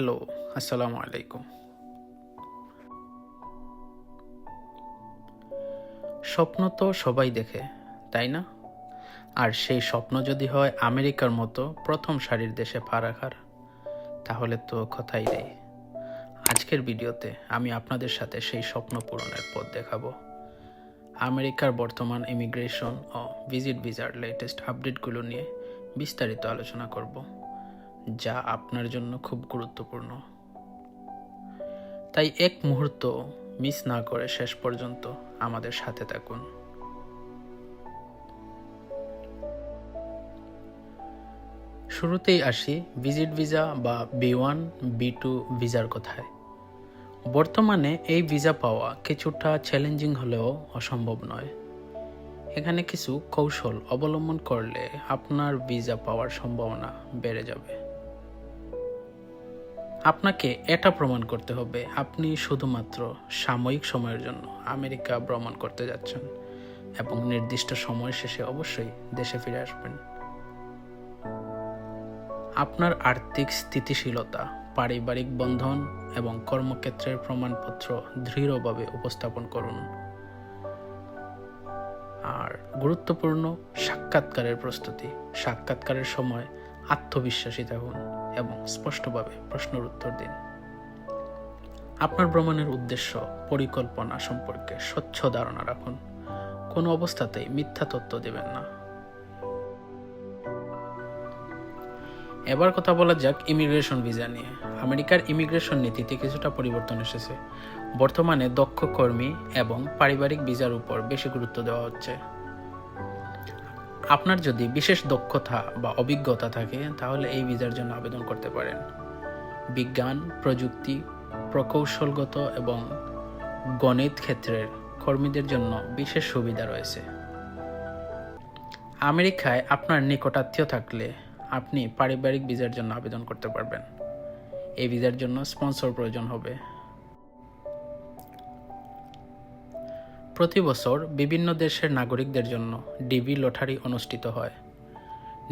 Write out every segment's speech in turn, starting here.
Hello, আসসালামু আলাইকুম। স্বপ্ন তো সবাই দেখে, তাই না? আর সেই স্বপ্ন যদি হয় আমেরিকার মতো প্রথম সারির দেশে পা রাখার, তাহলে তো কথাই নেই। আজকের ভিডিওতে আমি আপনাদের সাথে সেই স্বপ্ন পূরণের পথ দেখাবো। আমেরিকার বর্তমান ইমিগ্রেশন ও ভিজিট ভিসার লেটেস্ট আপডেটগুলো নিয়ে বিস্তারিত আলোচনা করব। যা আপনার জন্য খুব গুরুত্বপূর্ণ। তাই এক মুহূর্ত মিস না করে শেষ পর্যন্ত আমাদের সাথে থাকুন। শুরুতেই আসি ভিজিট ভিসা বা বি ওয়ান, বি টু ভিসার কথায়। বর্তমানে এই ভিসা পাওয়া কিছুটা চ্যালেঞ্জিং হলেও অসম্ভব নয়। এখানে কিছু কৌশল অবলম্বন করলে আপনার ভিসা পাওয়ার সম্ভাবনা বেড়ে যাবে। আপনাকে এটা প্রমাণ করতে হবে, আপনি শুধুমাত্র সাময়িক সময়ের জন্য আমেরিকা ভ্রমণ করতে যাচ্ছেন এবং নির্দিষ্ট সময় শেষে অবশ্যই দেশে ফিরে আসবেন। আপনার আর্থিক স্থিতিশীলতা, পারিবারিক বন্ধন এবং কর্মক্ষেত্রের প্রমাণপত্র দৃঢ়ভাবে উপস্থাপন করুন। আর গুরুত্বপূর্ণ সাক্ষাৎকারের প্রস্তুতি, সাক্ষাৎকারের সময় আত্মবিশ্বাসী থাকুন। এবং স্পষ্টভাবে প্রশ্নের উত্তর দিন। আপনার ভ্রমণের উদ্দেশ্য, পরিকল্পনা সম্পর্কে স্বচ্ছ ধারণা রাখুন। কোনো অবস্থাতেই মিথ্যা তথ্য দেবেন না। এবার কথা বলা যাক ইমিগ্রেশন ভিসা নিয়ে। আমেরিকার ইমিগ্রেশন নীতিতে কিছুটা পরিবর্তন এসেছে। বর্তমানে দক্ষ কর্মী এবং পারিবারিক ভিসার উপর বেশি গুরুত্ব দেওয়া হচ্ছে। আপনার যদি বিশেষ দক্ষতা বা অভিজ্ঞতা থাকে, তাহলে এই ভিসার জন্য আবেদন করতে পারেন। বিজ্ঞান, প্রযুক্তি, প্রকৌশলগত এবং গণিত ক্ষেত্রের কর্মীদের জন্য বিশেষ সুবিধা রয়েছে। আমেরিকায় আপনার নিকটাত্মীয় থাকলে আপনি পারিবারিক ভিসার জন্য আবেদন করতে পারবেন। এই ভিসার জন্য স্পন্সর প্রয়োজন হবে। প্রতি বছর বিভিন্ন দেশের নাগরিকদের জন্য ডিবি লটারি অনুষ্ঠিত হয়।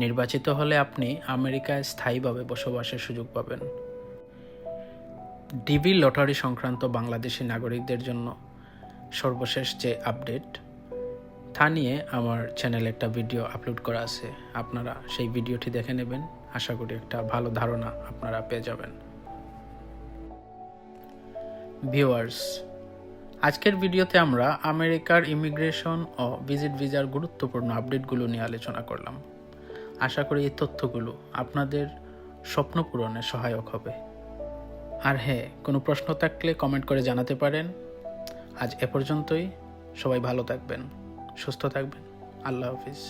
নির্বাচিত হলে আপনি আমেরিকায় স্থায়ীভাবে বসবাসের সুযোগ পাবেন। ডিবি লটারি সংক্রান্ত বাংলাদেশি নাগরিকদের জন্য সর্বশেষ যে আপডেট, তা নিয়ে আমার চ্যানেলে একটা ভিডিও আপলোড করা আছে। আপনারা সেই ভিডিওটি দেখে নেবেন। আশা করি একটা ভালো ধারণা আপনারা পেয়ে যাবেন। ভিউয়ার্স আজকের ভিডিওতে আমরা আমেরিকার ইমিগ্রেশন ও ভিজিট ভিসার গুরুত্বপূর্ণ আপডেটগুলো নিয়ে আলোচনা করলাম। আশা করি এই তথ্যগুলো আপনাদের স্বপ্ন পূরণে সহায়ক হবে। আর হ্যাঁ কোনো প্রশ্ন থাকলে কমেন্ট করে জানাতে পারেন। আজ এ পর্যন্তই। সবাই ভালো থাকবেন, সুস্থ থাকবেন। আল্লাহ হাফিজ।